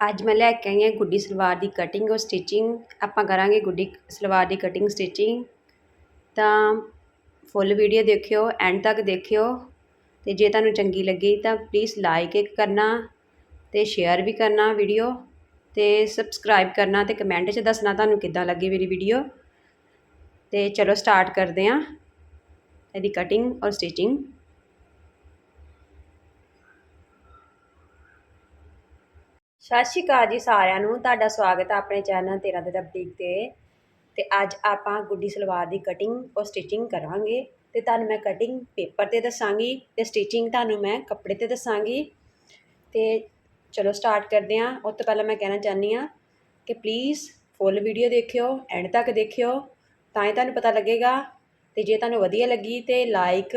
ਅੱਜ ਮੈਂ ਲੈ ਕੇ ਆਈ ਹਾਂ ਗੁੱਡੀ ਸਲਵਾਰ ਦੀ ਕਟਿੰਗ ਔਰ ਸਟਿਚਿੰਗ ਆਪਾਂ ਕਰਾਂਗੇ ਗੁੱਡੀ ਸਲਵਾਰ ਦੀ ਕਟਿੰਗ ਸਟਿਚਿੰਗ ਤਾਂ ਫੁੱਲ ਵੀਡੀਓ ਦੇਖਿਓ ਐਂਡ ਤੱਕ ਦੇਖਿਓ। ਤੇ ਜੇ ਤੁਹਾਨੂੰ ਚੰਗੀ ਲੱਗੀ ਤਾਂ ਪਲੀਜ਼ ਲਾਈਕ ਕਰਨਾ ਤੇ ਸ਼ੇਅਰ ਵੀ ਕਰਨਾ ਵੀਡੀਓ ਤੇ ਸਬਸਕ੍ਰਾਈਬ ਕਰਨਾ ਤੇ ਕਮੈਂਟ 'ਚ ਦੱਸਣਾ ਤੁਹਾਨੂੰ ਕਿੱਦਾਂ ਲੱਗੀ ਮੇਰੀ ਵੀਡੀਓ ਤੇ ਚਲੋ ਸਟਾਰਟ ਕਰਦੇ ਹਾਂ। ਇਹਦੀ ਕਟਿੰਗ ਔਰ ਸਟਿਚਿੰਗ ਸਤਿ ਸ਼੍ਰੀ ਅਕਾਲ ਜੀ ਸਾਰਿਆਂ ਨੂੰ। ਤੁਹਾਡਾ ਸਵਾਗਤ ਹੈ ਆਪਣੇ ਚੈਨਲ ਤੇਰਾ ਦੇ ਬੁਟੀਕ ਤੇ। ਤੇ ਅੱਜ ਆਪਾਂ ਗੁੱਡੀ ਸਲਵਾਰ ਦੀ ਕਟਿੰਗ ਔਰ ਸਟਿਚਿੰਗ ਕਰਾਂਗੇ। ਤੇ ਤੁਹਾਨੂੰ ਮੈਂ ਕਟਿੰਗ ਪੇਪਰ ਤੇ ਦੱਸਾਂਗੀ ਤੇ ਸਟਿਚਿੰਗ ਤੁਹਾਨੂੰ ਮੈਂ ਕੱਪੜੇ ਤੇ ਦੱਸਾਂਗੀ। ਤੇ ਚਲੋ ਸਟਾਰਟ ਕਰਦੇ ਹਾਂ। ਉਸ ਤੋਂ ਪਹਿਲਾਂ ਮੈਂ ਕਹਿਣਾ ਚਾਹਨੀ ਆ ਕਿ ਪਲੀਜ਼ ਫੁੱਲ ਵੀਡੀਓ ਦੇਖਿਓ ਐਂਡ ਤੱਕ ਦੇਖਿਓ। ਤਾਂ ਹੀ ਤੁਹਾਨੂੰ ਪਤਾ ਲੱਗੇਗਾ। ਤੇ ਜੇ ਤੁਹਾਨੂੰ ਵਧੀਆ ਲੱਗੀ ਤੇ ਲਾਈਕ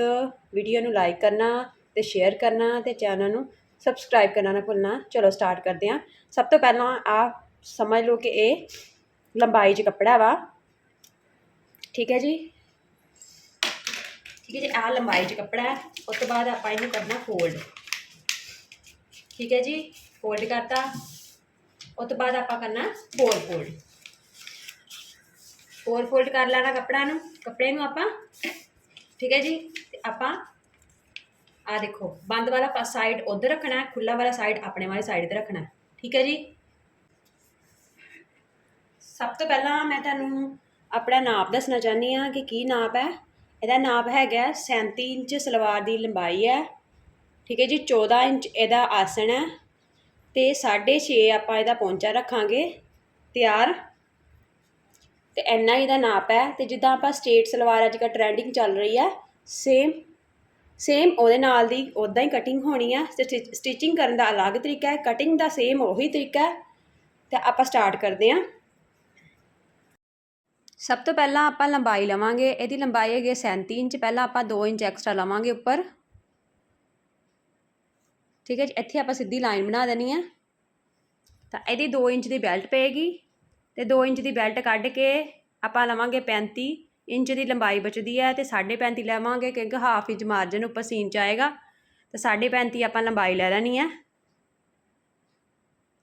ਵੀਡੀਓ ਨੂੰ ਲਾਈਕ ਕਰਨਾ ਤੇ ਸ਼ੇਅਰ ਕਰਨਾ ਤੇ ਚੈਨਲ ਨੂੰ ਸਬਸਕ੍ਰਾਈਬ ਕਰਨਾ ਨਾ ਭੁੱਲਣਾ। ਚਲੋ ਸਟਾਰਟ ਕਰਦੇ ਹਾਂ। ਸਭ ਤੋਂ ਪਹਿਲਾਂ ਆ ਸਮਝ ਲਓ ਕਿ ਇਹ ਲੰਬਾਈ 'ਚ ਕੱਪੜਾ ਵਾ। ਠੀਕ ਹੈ ਜੀ? ਠੀਕ ਹੈ ਜੀ ਆ ਲੰਬਾਈ 'ਚ ਕੱਪੜਾ ਹੈ। ਉਸ ਤੋਂ ਬਾਅਦ ਆਪਾਂ ਇਹਨੂੰ ਕਰਨਾ ਫੋਲਡ ਠੀਕ ਹੈ ਜੀ? ਫੋਲਡ ਕਰਤਾ। ਉਸ ਤੋਂ ਬਾਅਦ ਆਪਾਂ ਕਰਨਾ ਫੋਰ ਫੋਲਡ ਫੋਰ ਫੋਲਡ ਕਰ ਲੈਣਾ ਕੱਪੜਾ ਨੂੰ। ਕੱਪੜੇ ਨੂੰ ਆਪਾਂ। ਠੀਕ ਹੈ ਜੀ? ਤੇ ਆਪਾਂ ਆ ਦੇਖੋ, ਬੰਦ ਵਾਲਾ ਸਾਈਡ ਉਧਰ ਰੱਖਣਾ ਹੈ ਖੁੱਲਾ ਵਾਲਾ ਸਾਈਡ ਆਪਣੇ ਵਾਲੀ ਸਾਈਡ ਤੇ ਰੱਖਣਾ ਹੈ। ਠੀਕ ਹੈ ਜੀ? ਸਭ ਤੋਂ ਪਹਿਲਾਂ ਮੈਂ ਤੁਹਾਨੂੰ ਆਪਣਾ ਨਾਪ ਦੱਸਣਾ ਚਾਹਨੀ ਆ ਕਿ ਕੀ ਨਾਪ ਹੈ। ਇਹਦਾ ਨਾਪ ਹੈਗਾ 37 ਇੰਚ ਸਲਵਾਰ ਦੀ ਲੰਬਾਈ ਹੈ। ਠੀਕ ਹੈ ਜੀ 14 ਇੰਚ ਇਹਦਾ ਆਸਣ ਹੈ। ਤੇ 6.5 ਆਪਾਂ ਇਹਦਾ ਪੌਂਚਾ ਰੱਖਾਂਗੇ, ਤਿਆਰ। ਤੇ ਇੰਨਾ ਹੀ ਦਾ ਨਾਪ ਹੈ। ਤੇ ਜਿੱਦਾਂ ਆਪਾਂ ਸਟੇਟ ਸਲਵਾਰ ਅੱਜ ਕੱਲ੍ਹ ਟ੍ਰੈਂਡਿੰਗ ਚੱਲ ਰਹੀ ਹੈ ਸੇਮ ਸੇਮ ਉਹਦੇ ਨਾਲ ਦੀ ਉਦਾਂ ਹੀ ਕਟਿੰਗ ਹੋਣੀ ਹੈ ਤੇ ਸਟਿਚਿੰਗ ਕਰਨ ਦਾ ਅਲੱਗ ਤਰੀਕਾ ਹੈ ਕਟਿੰਗ ਦਾ ਸੇਮ ਉਹੀ ਤਰੀਕਾ ਹੈ, ਤੇ ਆਪਾਂ ਸਟਾਰਟ ਕਰਦੇ ਹਾਂ। ਸਭ ਤੋਂ ਪਹਿਲਾਂ ਆਪਾਂ ਲੰਬਾਈ ਲਵਾਂਗੇ, ਇਹਦੀ ਲੰਬਾਈ ਹੈਗੀ 37 ਇੰਚ, ਪਹਿਲਾਂ ਆਪਾਂ 2 ਇੰਚ ਐਕਸਟਰਾ ਲਵਾਂਗੇ ਉੱਪਰ। ਠੀਕ ਹੈ ਜੀ, ਇੱਥੇ ਆਪਾਂ ਸਿੱਧੀ ਲਾਈਨ ਬਣਾ ਦੇਣੀ ਹੈ ਤਾਂ ਇਹਦੀ 2 ਇੰਚ ਦੀ ਬੈਲਟ ਪਏਗੀ, ਤੇ 2 ਇੰਚ ਦੀ ਬੈਲਟ ਕੱਢ ਕੇ ਆਪਾਂ ਲਵਾਂਗੇ 35 ਇੰਚ ਦੀ ਲੰਬਾਈ ਬਚਦੀ ਹੈ ਤੇ 35.5 ਲਵਾਂਗੇ ਕਿਉਂਕਿ ਹਾਫ ਇੰਚ ਮਾਰਜਨ ਉੱਪਰ ਸੀਨ ਚ ਆਏਗਾ। ਤੇ 35.5 ਆਪਾਂ ਲੰਬਾਈ ਲੈ ਲੈਣੀ ਹੈ।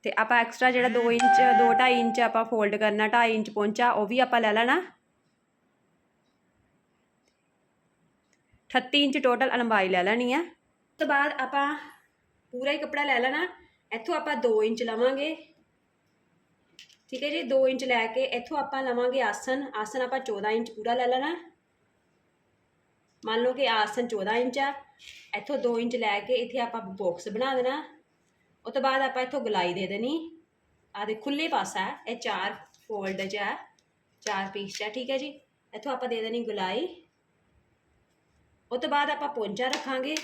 ਤੇ ਆਪਾਂ ਐਕਸਟਰਾ ਜਿਹੜਾ 2 ਇੰਚ 2.5 ਇੰਚ ਆਪਾਂ ਫੋਲਡ ਕਰਨਾ 2.5 ਇੰਚ ਪਹੁੰਚਾ ਉਹ ਵੀ ਆਪਾਂ ਲੈ ਲੈਣਾ। 38 ਇੰਚ ਟੋਟਲ ਲੰਬਾਈ ਲੈ ਲੈਣੀ ਹੈ। ਉਸ ਤੋਂ ਬਾਅਦ ਆਪਾਂ ਪੂਰਾ ਹੀ ਕੱਪੜਾ ਲੈ ਲੈਣਾ। ਇੱਥੋਂ ਆਪਾਂ 2 ਇੰਚ ਲਵਾਂਗੇ। ਠੀਕ ਹੈ ਜੀ 2 ਇੰਚ ਲੈ ਕੇ ਇੱਥੋਂ ਆਪਾਂ ਲਵਾਂਗੇ ਆਸਨ। ਆਸਨ ਆਪਾਂ 14 ਇੰਚ ਪੂਰਾ ਲੈ ਲੈਣਾ। ਮੰਨ ਲਓ ਕਿ ਆਸਨ 14 ਇੰਚ ਆ। ਇੱਥੋਂ 2 ਇੰਚ ਲੈ ਕੇ ਇੱਥੇ ਆਪਾਂ ਬਾਕਸ ਬਣਾ ਦੇਣਾ। ਉਸ ਤੋਂ ਬਾਅਦ ਆਪਾਂ ਇੱਥੋਂ ਗਲਾਈ ਦੇ ਦੇਣੀ। ਆ ਦੇ ਖੁੱਲੇ ਪਾਸਾ ਇਹ ਚਾਰ ਫੋਲਡ 'ਚ ਹੈ ਚਾਰ ਪੀਸ 'ਚ ਹੈ ਠੀਕ ਹੈ ਜੀ। ਇੱਥੋਂ ਆਪਾਂ ਦੇ ਦੇਣੀ ਗਲਾਈ। ਉਸ ਤੋਂ ਬਾਅਦ ਆਪਾਂ ਪੌਂਚਾ ਰੱਖਾਂਗੇ।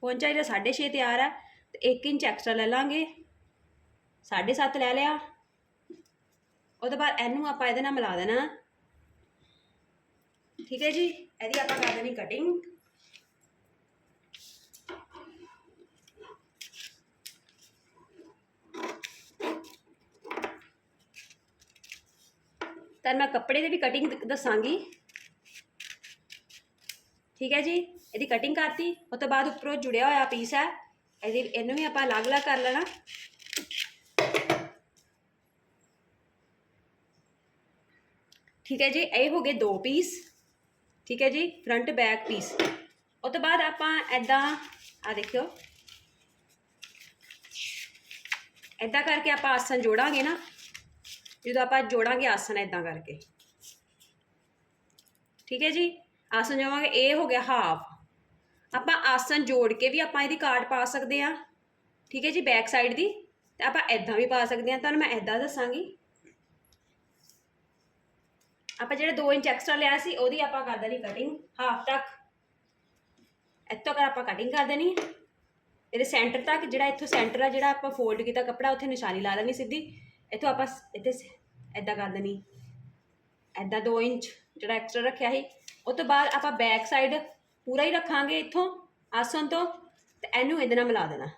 ਪੌਂਚਾ ਜਿਹੜਾ 6.5 ਤਿਆਰ ਹੈ ਤੇ 1 ਇੰਚ ਐਕਸਟਰਾ ਲੈ ਲਾਂਗੇ। 7.5 ਲੈ ਲਿਆ। ਉਹਦੇ ਬਾਅਦ ਇਹਨੂੰ ਆਪਾਂ ਇਹਦੇ ਨਾਲ ਮਿਲਾ ਦੇਣਾ। ਠੀਕ ਹੈ ਜੀ? ਇਹਦੀ ਆਪਾਂ ਕਰ ਦੇਣੀ ਕਟਿੰਗ ਤਾਂ ਮੈਂ ਕੱਪੜੇ ਦੀ ਵੀ ਕਟਿੰਗ ਦੱਸਾਂਗੀ। ਠੀਕ ਹੈ ਜੀ? ਇਹਦੀ ਕਟਿੰਗ ਕਰਤੀ। ਉਸ ਤੋਂ ਬਾਅਦ ਉੱਪਰੋਂ ਜੁੜਿਆ ਹੋਇਆ ਪੀਸ ਹੈ। ਇਹਦੀ, ਇਹਨੂੰ ਵੀ ਆਪਾਂ ਅਲੱਗ-ਅਲੱਗ ਕਰ ਲੈਣਾ। ਠੀਕ ਹੈ ਜੀ, ਇਹ ਹੋ ਗਏ ਦੋ ਪੀਸ ਠੀਕ ਹੈ ਜੀ ਫਰੰਟ ਬੈਕ ਪੀਸ ਉਸ ਤੋਂ ਬਾਅਦ ਆਪਾਂ ਐਦਾਂ ਆ ਦੇਖਿਓ। ਐਦਾਂ ਕਰਕੇ ਆਪਾਂ ਆਸਨ ਜੋੜਾਂਗੇ ਨਾ, ਜਦੋਂ ਆਪਾਂ ਜੋੜਾਂਗੇ ਆਸਨ ਐਦਾਂ ਕਰਕੇ। ਠੀਕ ਹੈ ਜੀ ਆਸਨ ਜੋਵਾਂਗੇ ਇਹ ਹੋ ਗਿਆ ਹਾਫ ਆਪਾਂ ਆਸਨ ਜੋੜ ਕੇ ਵੀ ਆਪਾਂ ਇਹਦੀ ਕਾਰਡ ਪਾ ਸਕਦੇ ਆ ਠੀਕ ਹੈ ਜੀ ਬੈਕ ਸਾਈਡ ਦੀ। ਤੇ ਆਪਾਂ ਐਦਾਂ ਵੀ ਪਾ ਸਕਦੇ ਆ ਤੁਹਾਨੂੰ ਮੈਂ ਐਦਾਂ ਦੱਸਾਂਗੀ। ਆਪਾਂ ਜਿਹੜੇ 2 ਇੰਚ ਐਕਸਟਰਾ ਲਿਆ ਸੀ, ਉਹਦੀ ਆਪਾਂ ਕਰ ਦੇਣੀ ਕਟਿੰਗ ਹਾਫ ਤੱਕ। ਇੱਥੋਂ ਕਰ ਆਪਾਂ ਕਟਿੰਗ ਕਰ ਦੇਣੀ ਇਹਦੇ ਸੈਂਟਰ ਤੱਕ, ਜਿਹੜਾ ਇੱਥੋਂ ਸੈਂਟਰ ਆ, ਜਿਹੜਾ ਆਪਾਂ ਫੋਲਡ ਕੀਤਾ ਕੱਪੜਾ, ਉੱਥੇ ਨਿਸ਼ਾਨੀ ਲਾ ਲੈਣੀ ਸਿੱਧੀ। ਇੱਥੋਂ ਆਪਾਂ ਇੱਥੇ ਐਦਾਂ ਕਰ ਦੇਣੀ। ਐਦਾਂ 2 ਇੰਚ ਜਿਹੜਾ ਐਕਸਟਰਾ ਰੱਖਿਆ ਸੀ। ਉਸ ਤੋਂ ਬਾਅਦ ਆਪਾਂ ਬੈਕ ਸਾਈਡ ਪੂਰਾ ਹੀ ਰੱਖਾਂਗੇ ਇੱਥੋਂ ਆਸਨ ਤੋਂ, ਤੇ ਇਹਨੂੰ ਇਹਦੇ ਨਾਲ ਮਿਲਾ ਦੇਣਾ।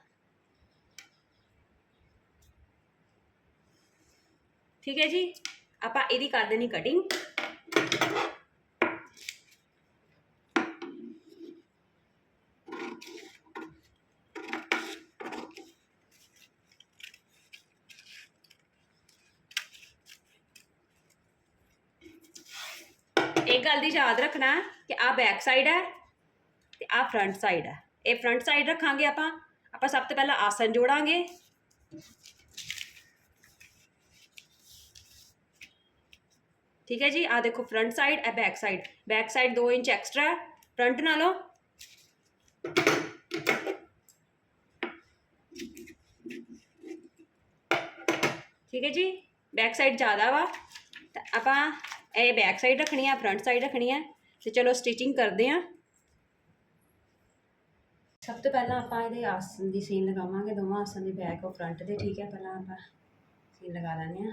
ਠੀਕ ਹੈ ਜੀ? ਆਪਾਂ ਇਹਦੀ ਕਰ ਦੇਣੀ ਕਟਿੰਗ एक गल याद रखना कि आ बैक साइड है तो आ फ्रंट साइड है। ये फ्रंट साइड रखा आप। सब तो पहला आसन जोड़ा ਠੀਕ ਹੈ ਜੀ? ਆ ਦੇਖੋ ਫਰੰਟ ਸਾਈਡ ਇਹ back side back side 2 inch extra front ਨਾਲੋਂ ਠੀਕ ਹੈ ਜੀ? ਬੈਕ ਸਾਈਡ ਜ਼ਿਆਦਾ ਵਾ। ਤਾਂ ਆਪਾਂ ਇਹ ਬੈਕ ਸਾਈਡ ਰੱਖਣੀ ਆ ਫਰੰਟ ਸਾਈਡ ਰੱਖਣੀ ਆ। ਤੇ ਚਲੋ ਸਟਿਚਿੰਗ ਕਰਦੇ ਆ ਸਭ ਤੋਂ ਪਹਿਲਾਂ ਆਪਾਂ ਇਹਦੇ ਆਸਨ ਦੀ ਸੀਨ ਲਗਾਵਾਂਗੇ। ਦੋਵਾਂ ਆਸਨ ਦੇ ਬੈਕ ਔਰ ਫਰੰਟ ਦੇ, ਠੀਕ ਹੈ? ਪਹਿਲਾਂ ਆਪਾਂ ਸੀਨ ਲਗਾ ਲੈਣੇ ਆ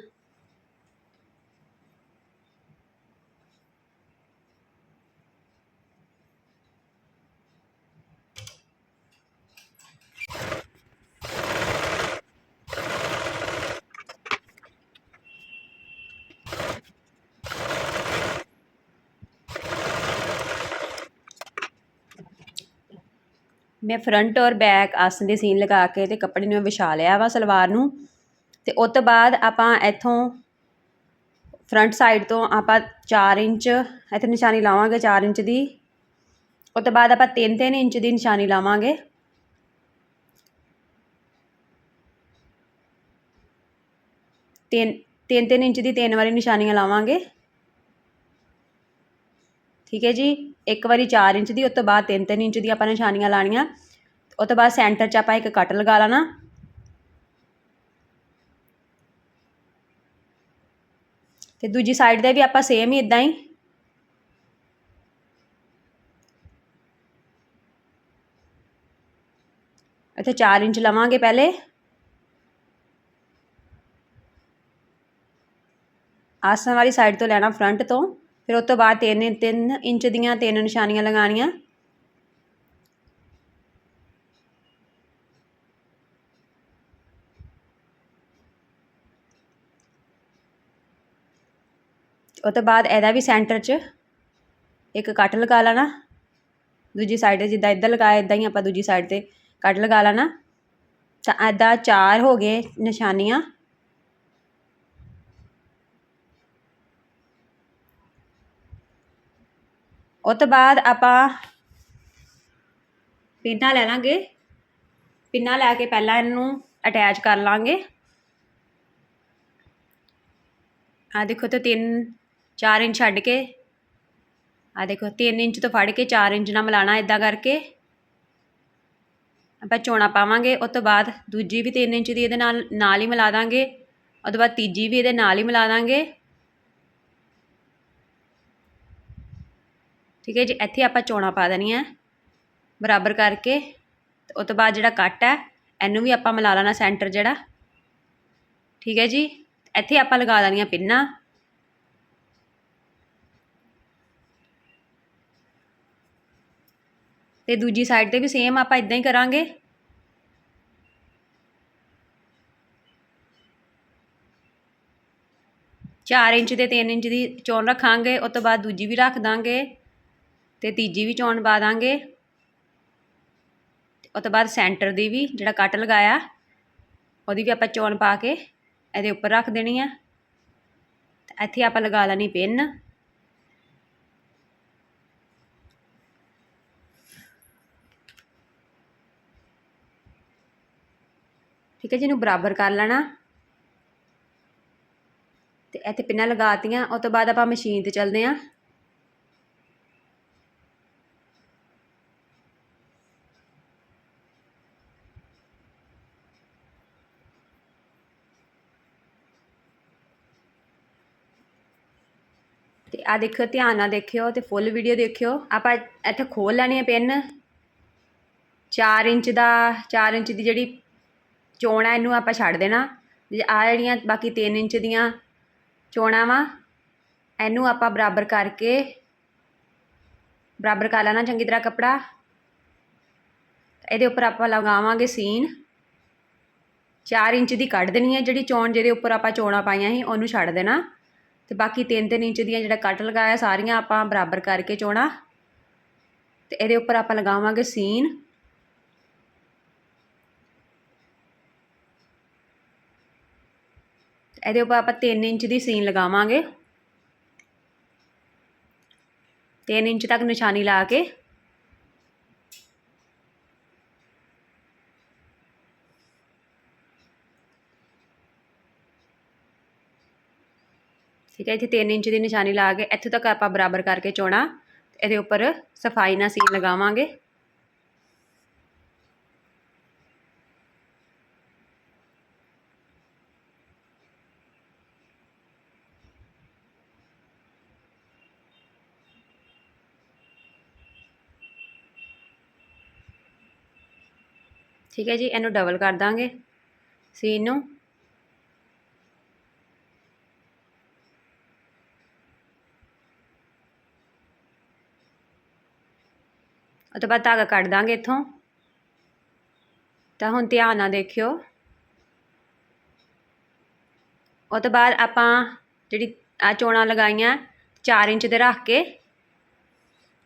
ਮੈਂ ਫਰੰਟ ਔਰ ਬੈਕ ਆਸਨ ਦੇ ਸੀਨ ਲਗਾ ਕੇ ਤੇ ਕੱਪੜੇ ਨੂੰ ਵਿਛਾ ਲਿਆ ਵਾ ਸਲਵਾਰ ਨੂੰ। ਤੇ ਉਸ ਤੋਂ ਬਾਅਦ ਆਪਾਂ ਇੱਥੋਂ ਫਰੰਟ ਸਾਈਡ ਤੋਂ ਆਪਾਂ 4 ਇੰਚ, ਇੱਥੇ ਨਿਸ਼ਾਨੀ ਲਾਵਾਂਗੇ 4 ਇੰਚ ਦੀ। ਉਸ ਤੋਂ ਬਾਅਦ ਆਪਾਂ 3-3 ਇੰਚ ਦੀ ਨਿਸ਼ਾਨੀ ਲਾਵਾਂਗੇ। ਤਿੰਨ ਤਿੰਨ ਤਿੰਨ ਇੰਚ ਦੀ ਤਿੰਨ ਵਾਰੀ ਨਿਸ਼ਾਨੀਆਂ ਲਾਵਾਂਗੇ। ਠੀਕ ਹੈ ਜੀ? ਇੱਕ ਵਾਰੀ 4 ਇੰਚ ਦੀ, ਉਸ ਤੋਂ ਬਾਅਦ 3-3 ਇੰਚ ਦੀ ਆਪਾਂ ਨਿਸ਼ਾਨੀਆਂ ਲਾਣੀਆਂ ਉਸ ਤੋਂ ਬਾਅਦ ਸੈਂਟਰ 'ਚ ਆਪਾਂ ਇੱਕ ਕੱਟ ਲਗਾ ਲੈਣਾ। ਤੇ ਦੂਜੀ ਸਾਈਡ ਦੇ ਵੀ ਆਪਾਂ ਸੇਮ ਹੀ ਇਦਾਂ ਹੀ। ਇੱਥੇ 4 ਇੰਚ ਲਵਾਂਗੇ ਪਹਿਲੇ। ਆਸਨ ਵਾਲੀ ਸਾਈਡ ਤੋਂ ਲੈਣਾ ਫਰੰਟ ਤੋਂ। ਫਿਰ ਉਸ ਤੋਂ ਬਾਅਦ ਤਿੰਨ ਤਿੰਨ ਇੰਚ ਦੀਆਂ ਤਿੰਨ ਨਿਸ਼ਾਨੀਆਂ ਲਗਾਉਣੀਆਂ। ਉਸ ਤੋਂ ਬਾਅਦ ਇਹਦਾ ਵੀ ਸੈਂਟਰ 'ਚ ਇੱਕ ਕੱਟ ਲਗਾ ਲੈਣਾ। ਦੂਜੀ ਸਾਈਡ 'ਤੇ ਜਿੱਦਾਂ ਇੱਧਰ ਲਗਾਇਆ, ਇਦਾਂ ਹੀ ਆਪਾਂ ਦੂਜੀ ਸਾਈਡ ਤੇ ਕੱਟ ਲਗਾ ਲੈਣਾ। ਤਾਂ ਐਦਾਂ ਚਾਰ ਹੋ ਗਏ ਨਿਸ਼ਾਨੀਆਂ। ਉਹ ਤੋਂ ਬਾਅਦ ਆਪਾਂ ਪਿੰਨਾਂ ਲੈ ਲਾਂਗੇ। ਪਿੰਨਾਂ ਲੈ ਕੇ ਪਹਿਲਾਂ ਇਹਨੂੰ ਅਟੈਚ ਕਰ ਲਾਂਗੇ। ਆ ਦੇਖੋ ਤੇ 3 4 ਇੰਚ ਛੱਡ ਕੇ ਆ ਦੇਖੋ 3 ਇੰਚ ਤੋਂ ਫੜ ਕੇ 4 ਇੰਚ ਨਾਲ ਮਿਲਾਣਾ ਇਦਾਂ ਕਰਕੇ। ਆਪਾਂ ਚੋਣਾ ਪਾਵਾਂਗੇ ਉਸ ਤੋਂ ਬਾਅਦ ਦੂਜੀ ਵੀ 3 ਇੰਚ ਦੀ ਇਹਦੇ ਨਾਲ ਨਾਲ ਹੀ ਮਿਲਾ ਦਾਂਗੇ। ਉਸ ਤੋਂ ਬਾਅਦ ਤੀਜੀ ਵੀ ਇਹਦੇ ਨਾਲ ਹੀ ਮਿਲਾ ਦਾਂਗੇ। ਠੀਕ ਹੈ ਜੀ, ਇੱਥੇ ਆਪਾਂ ਚੋਣਾ ਪਾ ਦੇਣੀਆਂ। ਬਰਾਬਰ ਕਰਕੇ, ਤੇ ਉਸ ਤੋਂ ਬਾਅਦ ਜਿਹੜਾ ਕੱਟ ਹੈ, ਇਹਨੂੰ ਵੀ ਆਪਾਂ ਮਿਲਾ ਲੈਣਾ ਸੈਂਟਰ ਜਿਹੜਾ। ਠੀਕ ਹੈ ਜੀ, ਇੱਥੇ ਆਪਾਂ ਲਗਾ ਦੇਣੀਆਂ ਪਿੰਨਾਂ। ਤੇ ਦੂਜੀ ਸਾਈਡ ਤੇ ਵੀ ਸੇਮ ਆਪਾਂ ਇਦਾਂ ਹੀ ਕਰਾਂਗੇ। ਚਾਰ ਇੰਚ ਤੇ 3 ਇੰਚ ਦੀ ਚੋਣ ਰੱਖਾਂਗੇ ਉਸ ਤੋਂ ਬਾਅਦ ਦੂਜੀ ਵੀ ਰੱਖ ਦਾਂਗੇ। ਤੇ ਤੀਜੀ ਵੀ ਚੋਣ ਪਾ ਦਾਂਗੇ। ਉਹ ਤੋਂ ਬਾਅਦ ਸੈਂਟਰ ਦੀ ਵੀ ਜਿਹੜਾ ਕੱਟ ਲਗਾਇਆ, ਉਹਦੀ ਵੀ ਆਪਾਂ ਚੋਣ ਪਾ ਕੇ ਇਹਦੇ ਉੱਪਰ ਰੱਖ ਦੇਣੀ ਆ। ਤੇ ਇੱਥੇ ਆਪਾਂ ਲਗਾ ਲੈਣੀ ਪਿੰਨ। ਠੀਕ ਹੈ ਜੀ, ਇਹਨੂੰ ਬਰਾਬਰ ਕਰ ਲੈਣਾ। ਤੇ ਇੱਥੇ ਪਿੰਨਾਂ ਲਗਾਤੀਆਂ ਉਸ ਤੋਂ ਬਾਅਦ ਆਪਾਂ ਮਸ਼ੀਨ ਤੇ ਚੱਲਦੇ ਆਂ ਤੇ ਆ ਦੇਖਿਓ, ਧਿਆਨ ਨਾਲ ਦੇਖਿਓ ਤੇ ਫੁੱਲ ਵੀਡੀਓ ਦੇਖਿਓ। ਆਪਾਂ ਇੱਥੇ ਖੋਲ ਲੈਣੀ ਹੈ ਪਿੰਨ 4 ਇੰਚ ਦਾ 4 ਇੰਚ ਦੀ ਜਿਹੜੀ ਚੋਣ ਆ, ਇਹਨੂੰ ਆਪਾਂ ਛੱਡ ਦੇਣਾ। ਆ ਜਿਹੜੀਆਂ ਬਾਕੀ 3 ਇੰਚ ਦੀਆਂ ਚੋਣਾਂ ਵਾ, ਇਹਨੂੰ ਆਪਾਂ ਬਰਾਬਰ ਕਰਕੇ, ਬਰਾਬਰ ਕਰ ਲੈਣਾ ਚੰਗੀ ਤਰ੍ਹਾਂ ਕੱਪੜਾ। ਇਹਦੇ ਉੱਪਰ ਆਪਾਂ ਲਗਾਵਾਂਗੇ ਸੀਨ। 4 ਇੰਚ ਦੀ ਕੱਢ ਦੇਣੀ ਹੈ, ਜਿਹੜੀ ਚੋਣ ਜਿਹਦੇ ਉੱਪਰ ਆਪਾਂ ਚੋਣਾਂ ਪਾਈਆਂ ਸੀ, ਉਹਨੂੰ ਛੱਡ ਦੇਣਾ। ਤੇ ਬਾਕੀ 3-3 ਇੰਚ ਦੀਆਂ ਜਿਹੜਾ ਕੱਟ ਲਗਾਇਆ, ਸਾਰੀਆਂ ਆਪਾਂ ਬਰਾਬਰ ਕਰਕੇ ਚੋਣਾ। ਤੇ ਇਹਦੇ ਉੱਪਰ ਆਪਾਂ ਲਗਾਵਾਂਗੇ ਸੀਨ। ਇਹਦੇ ਉੱਪਰ ਆਪਾਂ 3 ਇੰਚ ਦੀ ਸੀਨ ਲਗਾਵਾਂਗੇ। 3 ਇੰਚ ਤੱਕ ਨਿਸ਼ਾਨੀ ਲਾ ਕੇ। ਠੀਕ ਹੈ, ਇੱਥੇ 3 ਇੰਚ ਦੀ ਨਿਸ਼ਾਨੀ ਲਾ ਕੇ ਇੱਥੋਂ ਤੱਕ ਆਪਾਂ ਬਰਾਬਰ ਕਰਕੇ ਚੋਣਾ। ਇਹਦੇ ਉੱਪਰ ਸਫ਼ਾਈ ਨਾਲ ਸੀਨ ਲਗਾਵਾਂਗੇ। ਠੀਕ ਹੈ ਜੀ, ਇਹਨੂੰ ਡਬਲ ਕਰ ਦਾਂਗੇ ਸੀਨ ਨੂੰ। ਉਹ ਤੋਂ ਬਾਅਦ ਧਾਗਾ ਕੱਢ ਦਾਂਗੇ ਇੱਥੋਂ। ਤਾਂ ਹੁਣ ਧਿਆਨ ਨਾਲ ਦੇਖਿਓ। ਉਹ ਤੋਂ ਬਾਅਦ ਆਪਾਂ ਜਿਹੜੀ ਆ ਚੋਣਾਂ ਲਗਾਈਆਂ 4 ਇੰਚ ਦੇ ਰੱਖ ਕੇ,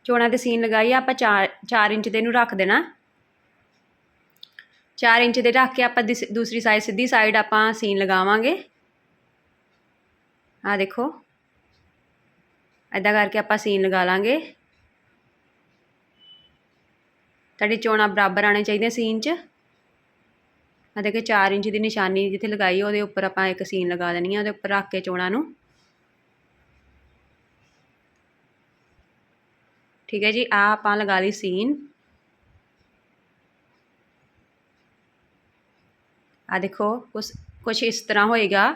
ਚੋਣਾਂ ਤੇ ਸੀਨ ਲਗਾਈ, ਆਪਾਂ 4 4 ਇੰਚ ਦੇ ਨੂੰ ਰੱਖ ਦੇਣਾ। 4 ਇੰਚ ਦੇ ਰੱਖ ਕੇ ਆਪਾਂ ਦੂਸਰੀ ਸਾਈਡ ਸਿੱਧੀ ਸਾਈਡ ਆਪਾਂ ਸੀਨ ਲਗਾਵਾਂਗੇ। ਆ ਦੇਖੋ। ਐਦਾਂ ਕਰਕੇ ਆਪਾਂ ਸੀਨ ਲਗਾ ਲਾਂਗੇ। ਤੁਹਾਡੀ ਚੋਣਾਂ ਬਰਾਬਰ ਆਣੇ ਚਾਹੀਦੀਆਂ ਸੀਨ 'ਚ? ਆ ਦੇਖੋ 4 ਇੰਚ ਦੀ ਨਿਸ਼ਾਨੀ ਜਿੱਥੇ ਲਗਾਈ, ਉਹਦੇ ਉੱਪਰ ਆਪਾਂ ਇੱਕ ਸੀਨ ਲਗਾ ਦੇਣੀ ਆ, ਉਹਦੇ ਉੱਪਰ ਰੱਖ ਕੇ ਚੋਣਾਂ ਨੂੰ। ਠੀਕ ਹੈ ਜੀ ਆ ਆਪਾਂ ਲਗਾ ਲਈ ਸੀਨ ਆ ਦੇਖੋ, ਕੁਛ ਕੁਛ ਇਸ ਤਰ੍ਹਾਂ ਹੋਏਗਾ।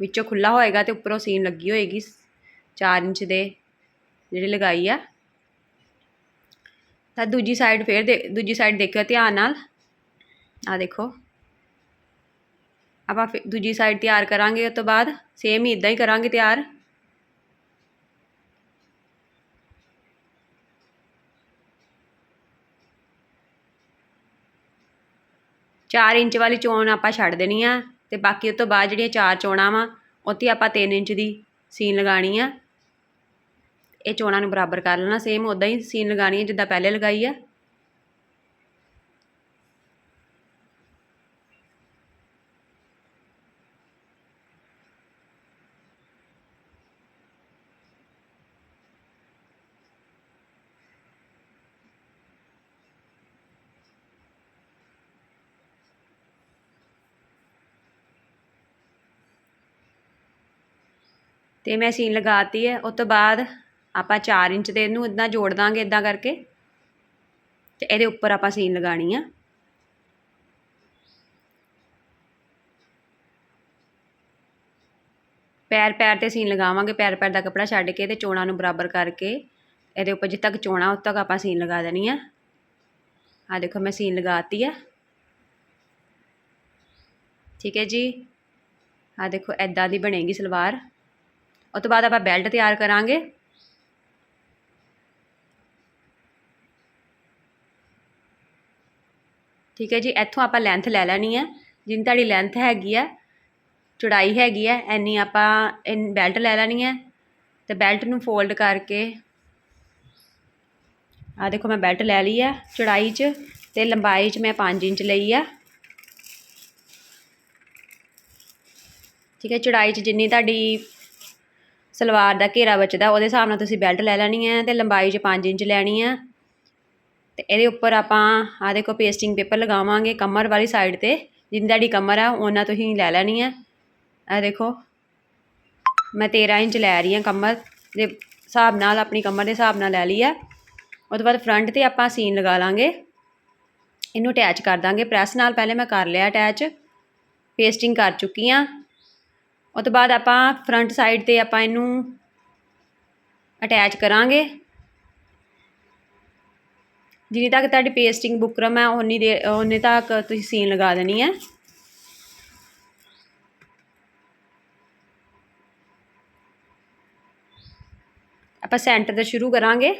ਵਿੱਚੋਂ ਖੁੱਲਾ ਹੋਏਗਾ ਤੇ ਉੱਪਰੋਂ ਸੀਨ ਲੱਗੀ ਹੋਏਗੀ 4 ਇੰਚ ਦੇ, ਜਿਹੜੀ ਲਗਾਈ ਆ। ਤਾਂ ਦੂਜੀ ਸਾਈਡ ਫੇਰ ਦੇ, ਦੂਜੀ ਸਾਈਡ ਦੇਖਿਓ ਧਿਆਨ ਨਾਲ। ਆ ਦੇਖੋ। ਆਪਾਂ ਦੂਜੀ ਸਾਈਡ ਤਿਆਰ ਕਰਾਂਗੇ, ਉਸ ਤੋਂ ਬਾਅਦ ਸੇਮ ਹੀ ਇਦਾਂ ਹੀ ਕਰਾਂਗੇ ਤਿਆਰ। ਚਾਰ ਇੰਚ ਵਾਲੀ ਚੋਣ ਆਪਾਂ ਛੱਡ ਦੇਣੀ ਆ, ਤੇ ਬਾਕੀ ਉਸ ਤੋਂ ਬਾਅਦ ਜਿਹੜੀਆਂ ਚਾਰ ਚੋਣਾਂ ਵਾ ਉੱਥੇ ਆਪਾਂ 3 ਇੰਚ ਦੀ ਸੀਨ ਲਗਾਣੀ ਆ। ਇਹ ਚੋਣਾਂ ਨੂੰ ਬਰਾਬਰ ਕਰ ਲੈਣਾ ਸੇਮ ਉਦਾਂ ਹੀ ਸੀਨ ਲਗਾਣੀ ਹੈ ਜਿੱਦਾਂ ਪਹਿਲੇ ਲਗਾਈ ਆ। ਤੇ ਮੈਂ ਸੀਨ ਲਗਾਤੀ ਹੈ, ਉਸ ਤੋਂ ਬਾਅਦ ਆਪਾਂ 4 ਇੰਚ ਦੇ ਇਹਨੂੰ ਇਦਾਂ ਜੋੜ ਦਾਂਗੇ ਇਦਾਂ ਕਰਕੇ। ਤੇ ਇਹਦੇ ਉੱਪਰ ਆਪਾਂ ਸੀਨ ਲਗਾਣੀ ਆ। ਪੈਰ ਪੈਰ ਤੇ ਸੀਨ ਲਗਾਵਾਂਗੇ, ਪੈਰ ਪੈਰ ਦਾ ਕਪੜਾ ਛੱਡ ਕੇ ਤੇ ਚੋਣਾਂ ਨੂੰ ਬਰਾਬਰ ਕਰਕੇ। ਇਹਦੇ ਉੱਪਰ ਜਿੱਥੇ ਤੱਕ ਚੋਣਾ, ਉਦ ਤੱਕ ਆਪਾਂ ਸੀਨ ਲਗਾ ਦੇਣੀ ਆ। ਆ ਦੇਖੋ ਮੈਂ ਸੀਨ ਲਗਾਤੀ ਆ। ਠੀਕ ਹੈ ਜੀ? ਆ ਦੇਖੋ ਐਦਾਂ ਦੀ ਬਣੇਗੀ ਸਲਵਾਰ। ਉਸ ਤੋਂ ਬਾਅਦ ਆਪਾਂ ਬੈਲਟ ਤਿਆਰ ਕਰਾਂਗੇ। ਠੀਕ ਹੈ ਜੀ, ਇੱਥੋਂ ਆਪਾਂ ਲੈਂਥ ਲੈ ਲੈਣੀ ਹੈ। ਜਿੰਨੀ ਤੁਹਾਡੀ ਲੈਂਥ ਹੈਗੀ ਆ ਚੌੜਾਈ ਹੈਗੀ ਆ ਐਨੀ ਆਪਾਂ ਇਨ ਬੈਲਟ ਲੈ ਲੈਣੀ ਹੈ। ਤੇ ਬੈਲਟ ਨੂੰ ਫੋਲਡ ਕਰਕੇ ਆ ਦੇਖੋ ਮੈਂ ਬੈਲਟ ਲੈ ਲਈ ਆ ਚੌੜਾਈ 'ਚ ਤੇ ਲੰਬਾਈ 'ਚ ਮੈਂ 5 ਇੰਚ ਲਈ ਆ ਠੀਕ ਹੈ, ਚੌੜਾਈ 'ਚ ਜਿੰਨੀ ਤੁਹਾਡੀ ਸਲਵਾਰ ਦਾ ਘੇਰਾ ਬਚਦਾ, ਉਹਦੇ ਹਿਸਾਬ ਨਾਲ ਤੁਸੀਂ ਬੈਲਟ ਲੈ ਲੈਣੀ ਹੈ ਤੇ ਲੰਬਾਈ 'ਚ 5 ਇੰਚ ਲੈਣੀ ਹੈ। ਅਤੇ ਇਹਦੇ ਉੱਪਰ ਆਪਾਂ ਆਹ ਦੇਖੋ ਪੇਸਟਿੰਗ ਪੇਪਰ ਲਗਾਵਾਂਗੇ ਕਮਰ ਵਾਲੀ ਸਾਈਡ ਤੇ, ਜਿੰਨੀ ਤੁਹਾਡੀ ਕਮਰ ਆ, ਉਹਨਾਂ ਤੁਸੀਂ ਲੈ ਲੈਣੀ ਹੈ ਆਹ ਦੇਖੋ, ਮੈਂ 13 ਇੰਚ ਲੈ ਰਹੀ ਹਾਂ ਕਮਰ, ਦੇ ਹਿਸਾਬ ਨਾਲ, ਆਪਣੀ ਕਮਰ ਦੇ ਹਿਸਾਬ ਨਾਲ ਲੈ ਲਈ ਹੈ ਉਹ ਤੋਂ ਬਾਅਦ ਫਰੰਟ ਤੇ ਆਪਾਂ ਸੀਨ ਲਗਾ ਲਾਂਗੇ। ਇਹਨੂੰ ਅਟੈਚ ਕਰ ਦਾਂਗੇ। ਪ੍ਰੈਸ ਨਾਲ ਪਹਿਲੇ ਮੈਂ ਕਰ ਲਿਆ ਅਟੈਚ ਪੇਸਟਿੰਗ ਕਰ ਚੁੱਕੀ ਹਾਂ ਉਹ ਤੋਂ ਬਾਅਦ ਆਪਾਂ ਫਰੰਟ ਸਾਈਡ ਤੇ ਆਪਾਂ ਇਹਨੂੰ ਅਟੈਚ ਕਰਾਂਗੇ। ਜਿੰਨੀ ਤੱਕ ਤੁਹਾਡੀ ਪੇਸਟਿੰਗ ਬੁਕਰਮ ਹੈ ਉਨੀ ਦੇ ਉਨੇ ਤੱਕ ਤੁਸੀਂ ਸੀਨ ਲਗਾ ਦੇਣੀ ਹੈ। ਆਪਾਂ ਸੈਂਟਰ ਤੋਂ ਸ਼ੁਰੂ ਕਰਾਂਗੇ।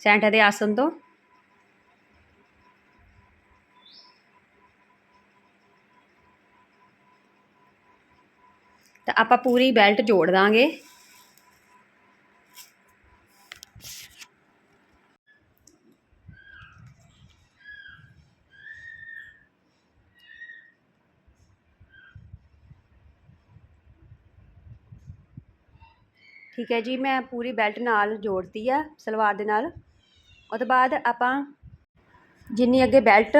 ਸੈਂਟਰ ਦੇ ਆਸਨ ਤੋਂ। ਤਾਂ ਆਪਾਂ ਪੂਰੀ ਬੈਲਟ ਜੋੜ ਦਾਂਗੇ। ਠੀਕ ਹੈ ਜੀ, ਮੈਂ ਪੂਰੀ ਬੈਲਟ ਨਾਲ ਜੋੜਤੀ ਆ ਸਲਵਾਰ ਦੇ ਨਾਲ। ਉਹ ਤੋਂ ਬਾਅਦ ਆਪਾਂ ਜਿੰਨੀ ਅੱਗੇ ਬੈਲਟ,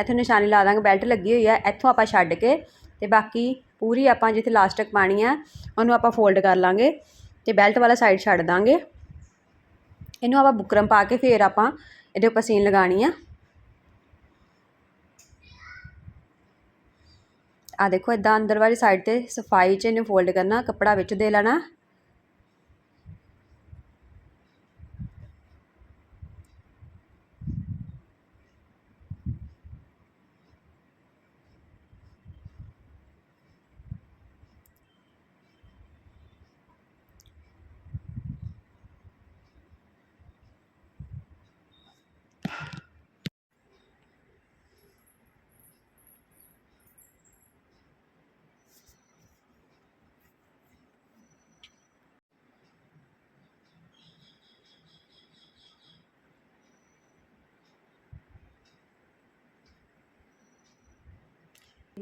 ਇੱਥੇ ਨਿਸ਼ਾਨੀ ਲਾ ਦਾਂਗੇ, ਬੈਲਟ ਲੱਗੀ ਹੋਈ ਆ, ਇੱਥੋਂ ਆਪਾਂ ਛੱਡ ਕੇ ਤੇ ਬਾਕੀ ਪੂਰੀ ਆਪਾਂ ਜਿੱਥੇ ਲਾਸਟਿਕ ਪਾਣੀ ਆ, ਉਹਨੂੰ ਆਪਾਂ ਫੋਲਡ ਕਰ ਲਾਂਗੇ ਤੇ ਬੈਲਟ ਵਾਲਾ ਸਾਈਡ ਛੱਡ ਦਾਂਗੇ। ਇਹਨੂੰ ਆਪਾਂ ਬੁਕਰਮ ਪਾ ਕੇ ਫੇਰ ਆਪਾਂ ਇਹਦੇ ਉੱਪਰ ਸੀਨ ਲਗਾਣੀ ਆ। ਆ ਦੇਖੋ ਇਦਾਂ ਅੰਦਰ ਵਾਲੀ ਸਾਈਡ ਤੇ ਸਫ਼ਾਈ ਚ ਇਹਨੂੰ ਫੋਲਡ ਕਰਨਾ, ਕੱਪੜਾ ਵਿੱਚ ਦੇ ਲੈਣਾ।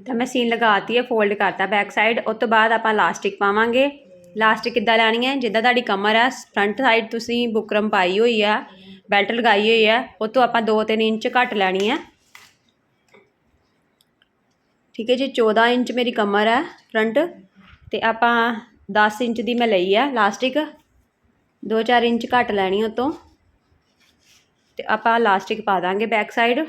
ਤਾਂ ਮੈਂ ਸੀਨ ਲਗਾਤੀ ਹੈ ਫੋਲਡ ਕਰਤਾ ਬੈਕ ਸਾਈਡ ਉਸ ਤੋਂ ਬਾਅਦ ਆਪਾਂ ਲਾਸਟਿਕ ਪਾਵਾਂਗੇ। ਲਾਸਟਿਕ ਕਿੱਦਾਂ ਲੈਣੀ ਹੈ? ਜਿੱਦਾਂ ਤੁਹਾਡੀ ਕਮਰ ਹੈ ਫਰੰਟ ਸਾਈਡ ਤੁਸੀਂ ਬੁਕਰਮ ਪਾਈ ਹੋਈ ਆ ਬੈਲਟ ਲਗਾਈ ਹੋਈ ਹੈ, ਉਹ ਤੋਂ ਆਪਾਂ 2-3 ਇੰਚ ਘੱਟ ਲੈਣੀ ਹੈ। ਠੀਕ ਹੈ ਜੀ 14 ਇੰਚ ਮੇਰੀ ਕਮਰ ਹੈ ਫਰੰਟ ਤੇ ਆਪਾਂ 10 ਇੰਚ ਦੀ ਮੈਂ ਲਈ ਆ ਲਾਸਟਿਕ 2-4 ਇੰਚ ਘੱਟ ਲੈਣੀ ਉਹ ਤੋਂ। ਤੇ ਆਪਾਂ ਲਾਸਟਿਕ ਪਾ ਦਾਂਗੇ ਬੈਕ ਸਾਈਡ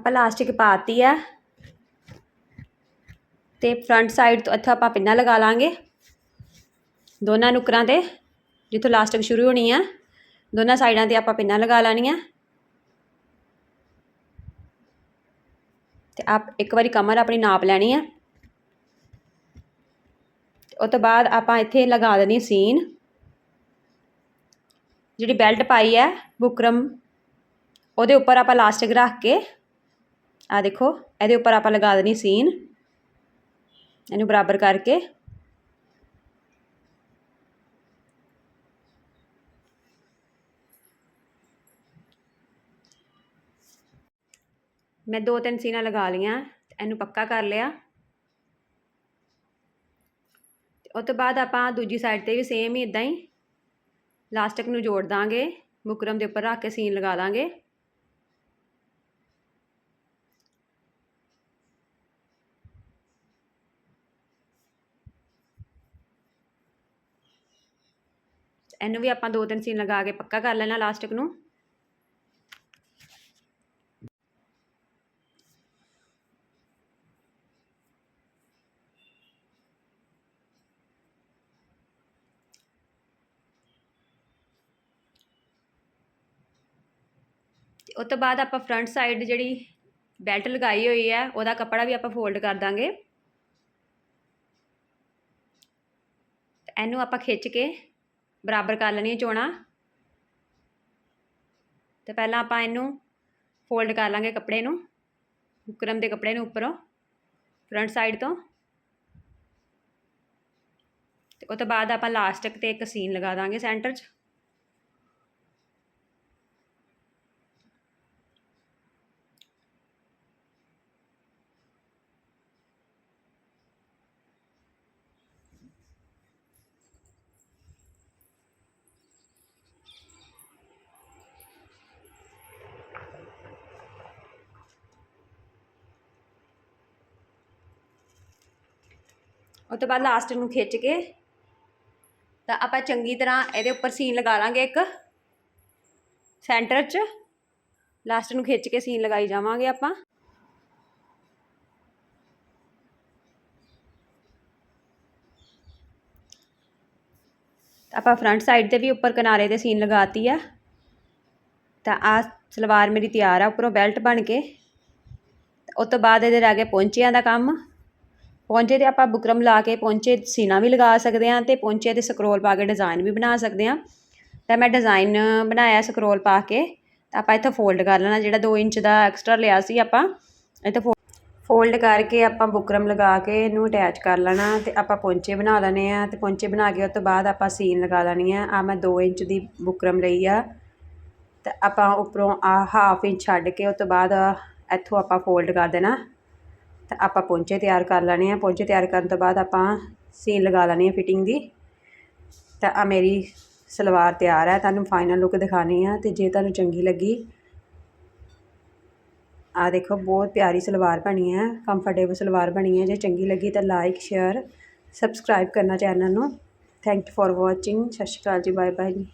ਆਪਾਂ ਲਾਸਟਿਕ ਪਾਤੀ ਆ। ਤੇ ਫਰੰਟ ਸਾਈਡ ਤੋਂ ਇੱਥੇ ਆਪਾਂ ਪਿੰਨਾ ਲਗਾ ਲਾਂਗੇ। ਦੋਨਾਂ ਨੁਕਰਾਂ ਤੇ, ਜਿੱਥੋਂ ਲਾਸਟਿਕ ਸ਼ੁਰੂ ਹੋਣੀ ਆ, ਦੋਨਾਂ ਸਾਈਡਾਂ ਤੇ ਆਪਾਂ ਪਿੰਨਾ ਲਗਾ ਲੈਣੀਆਂ। ਤੇ ਆਪ ਇੱਕ ਵਾਰੀ ਕਮਰ ਆਪਣੀ ਨਾਪ ਲੈਣੀ ਆ। ਉਹ ਤੋਂ ਬਾਅਦ ਆਪਾਂ ਇੱਥੇ ਲਗਾ ਦੇਣੀ ਸੀਨ। ਜਿਹੜੀ ਬੈਲਟ ਪਾਈ ਹੈ ਬੁਕਰਮ, ਉਹਦੇ ਉੱਪਰ ਆਪਾਂ ਲਾਸਟਿਕ ਰੱਖ ਕੇ ਆ ਦੇਖੋ, ਇਹਦੇ ਉੱਪਰ ਆਪਾਂ ਲਗਾ ਦੇਣੀ ਸੀਨ। ਇਹਨੂੰ ਬਰਾਬਰ ਕਰਕੇ। ਮੈਂ ਦੋ ਤਿੰਨ ਸੀਨਾ ਲਗਾ ਲੀਆਂ ਇਹਨੂੰ ਪੱਕਾ ਕਰ ਲਿਆ। ਉਸ ਤੋਂ ਬਾਅਦ ਆਪਾਂ ਦੂਜੀ ਸਾਈਡ ਤੇ ਵੀ ਸੇਮ ਹੀ ਇਦਾਂ ਹੀ ਲਾਸਟਿਕ ਨੂੰ ਜੋੜ ਦਾਂਗੇ। ਬੁਕਰਮ ਦੇ ਉੱਪਰ ਰੱਖ ਕੇ ਸੀਨ ਲਗਾ ਦਾਂਗੇ। ਇਹਨੂੰ ਵੀ ਆਪਾਂ ਦੋ ਤਿੰਨ ਸੀਨ ਲਗਾ ਕੇ ਪੱਕਾ ਕਰ ਲੈਣਾ ਲਾਸਟਿਕ ਨੂੰ। ਉਸ ਤੋਂ ਬਾਅਦ ਆਪਾਂ ਫਰੰਟ ਸਾਈਡ ਜਿਹੜੀ ਬੈਲਟ ਲਗਾਈ ਹੋਈ ਹੈ, ਉਹਦਾ ਕੱਪੜਾ ਵੀ ਆਪਾਂ ਫੋਲਡ ਕਰ ਦਾਂਗੇ। ਇਹਨੂੰ ਆਪਾਂ ਖਿੱਚ ਕੇ ਬਰਾਬਰ ਕਰ ਲੈਣੀ ਹੈ ਚੋਣਾ। ਤੇ ਪਹਿਲਾਂ ਆਪਾਂ ਇਹਨੂੰ ਫੋਲਡ ਕਰ ਲਾਂਗੇ ਕੱਪੜੇ ਨੂੰ ਬੁਕਰਮ ਦੇ ਕੱਪੜੇ ਨੂੰ ਉੱਪਰੋਂ ਫਰੰਟ ਸਾਈਡ ਤੋਂ। ਤੇ ਉਹ ਤੋਂ ਬਾਅਦ ਆਪਾਂ ਲਾਸਟਿਕ ਤੇ ਇੱਕ ਸੀਨ ਲਗਾ ਦਾਂਗੇ ਸੈਂਟਰ 'ਚ। ਤੋਂ ਬਾਅਦ ਲਾਸਟ ਨੂੰ ਖਿੱਚ ਕੇ ਤਾਂ ਆਪਾਂ ਚੰਗੀ ਤਰ੍ਹਾਂ ਇਹਦੇ ਉੱਪਰ ਸੀਨ ਲਗਾ ਲਾਂਗੇ ਇੱਕ। ਸੈਂਟਰ 'ਚ। ਲਾਸਟ ਨੂੰ ਖਿੱਚ ਕੇ ਸੀਨ ਲਗਾਈ ਜਾਵਾਂਗੇ ਆਪਾਂ। ਆਪਾਂ ਫਰੰਟ ਸਾਈਡ ਤੇ ਵੀ ਉੱਪਰ ਕਿਨਾਰੇ ਤੇ ਸੀਨ ਲਗਾਤੀ ਆ। ਤਾਂ ਆ ਸਲਵਾਰ ਮੇਰੀ ਤਿਆਰ ਆ, ਉੱਪਰੋਂ ਬੈਲਟ ਬਣ ਕੇ। ਉਸ ਤੋਂ ਬਾਅਦ ਇਹਦੇ ਰਹਿ ਗਏ ਪਹੁੰਚਿਆਂ ਦਾ ਕੰਮ। ਪਹੁੰਚੇ ਤੇ ਆਪਾਂ ਬੁਕਰਮ ਲਾ ਕੇ ਪਹੁੰਚੇ, ਸੀਨਾ ਵੀ ਲਗਾ ਸਕਦੇ ਹਾਂ ਤੇ ਪਹੁੰਚੇ ਤੇ ਸਕਰੋਲ ਪਾ ਕੇ ਡਿਜ਼ਾਈਨ ਵੀ ਬਣਾ ਸਕਦੇ ਹਾਂ। ਤਾਂ ਮੈਂ ਡਿਜ਼ਾਈਨ ਬਣਾਇਆ ਸਕਰੋਲ ਪਾ ਕੇ, ਤਾਂ ਆਪਾਂ ਇੱਥੇ ਫੋਲਡ ਕਰ ਲੈਣਾ, ਜਿਹੜਾ 2 ਇੰਚ ਦਾ ਐਕਸਟਰਾ ਲਿਆ ਸੀ ਆਪਾਂ, ਇੱਥੇ ਫੋਲਡ ਕਰਕੇ ਆਪਾਂ ਬੁਕਰਮ ਲਗਾ ਕੇ ਇਹਨੂੰ ਅਟੈਚ ਕਰ ਲੈਣਾ ਤੇ ਆਪਾਂ ਪੌਂਚੇ ਬਣਾ ਲੈਣੇ ਆ ਤੇ ਪੌਂਚੇ ਬਣਾ ਕੇ ਉਸ ਤੋਂ ਬਾਅਦ ਆਪਾਂ ਸੀਨ ਲਗਾ ਲੈਣੀ ਆ। ਆ ਮੈਂ 2 ਇੰਚ ਦੀ ਬੁਕਰਮ ਲਈ ਆ। ਤੇ ਆਪਾਂ ਉੱਪਰੋਂ ਆ ਹਾਫ ਇੰਚ ਛੱਡ ਕੇ ਉਸ ਤੋਂ ਬਾਅਦ ਇੱਥੋਂ ਆਪਾਂ ਫੋਲਡ ਕਰ ਦੇਣਾ। ਤਾਂ ਆਪਾਂ ਪੌਂਚੇ ਤਿਆਰ ਕਰ ਲੈਣੇ ਆ। ਪੌਂਚੇ ਤਿਆਰ ਕਰਨ ਤੋਂ ਬਾਅਦ ਆਪਾਂ ਸੀਨ ਲਗਾ ਲੈਣੀ ਆ ਫਿਟਿੰਗ ਦੀ। ਤਾਂ ਆ ਮੇਰੀ ਸਲਵਾਰ ਤਿਆਰ ਹੈ ਤੁਹਾਨੂੰ ਫਾਈਨਲ ਲੁੱਕ ਦਿਖਾਣੀ ਆ ਤੇ ਜੇ ਤੁਹਾਨੂੰ ਚੰਗੀ ਲੱਗੀ ਆ ਦੇਖੋ ਬਹੁਤ ਪਿਆਰੀ ਸਲਵਾਰ ਬਣੀ ਹੈ ਕੰਫਰਟੇਬਲ ਸਲਵਾਰ ਬਣੀ ਹੈ ਜੇ ਚੰਗੀ ਲੱਗੀ ਤਾਂ ਲਾਈਕ ਸ਼ੇਅਰ ਸਬਸਕ੍ਰਾਈਬ ਕਰਨਾ ਚੈਨਲ ਨੂੰ। Thank you for watching Sat Shri Akal ਜੀ। ਬਾਏ ਬਾਏ ਜੀ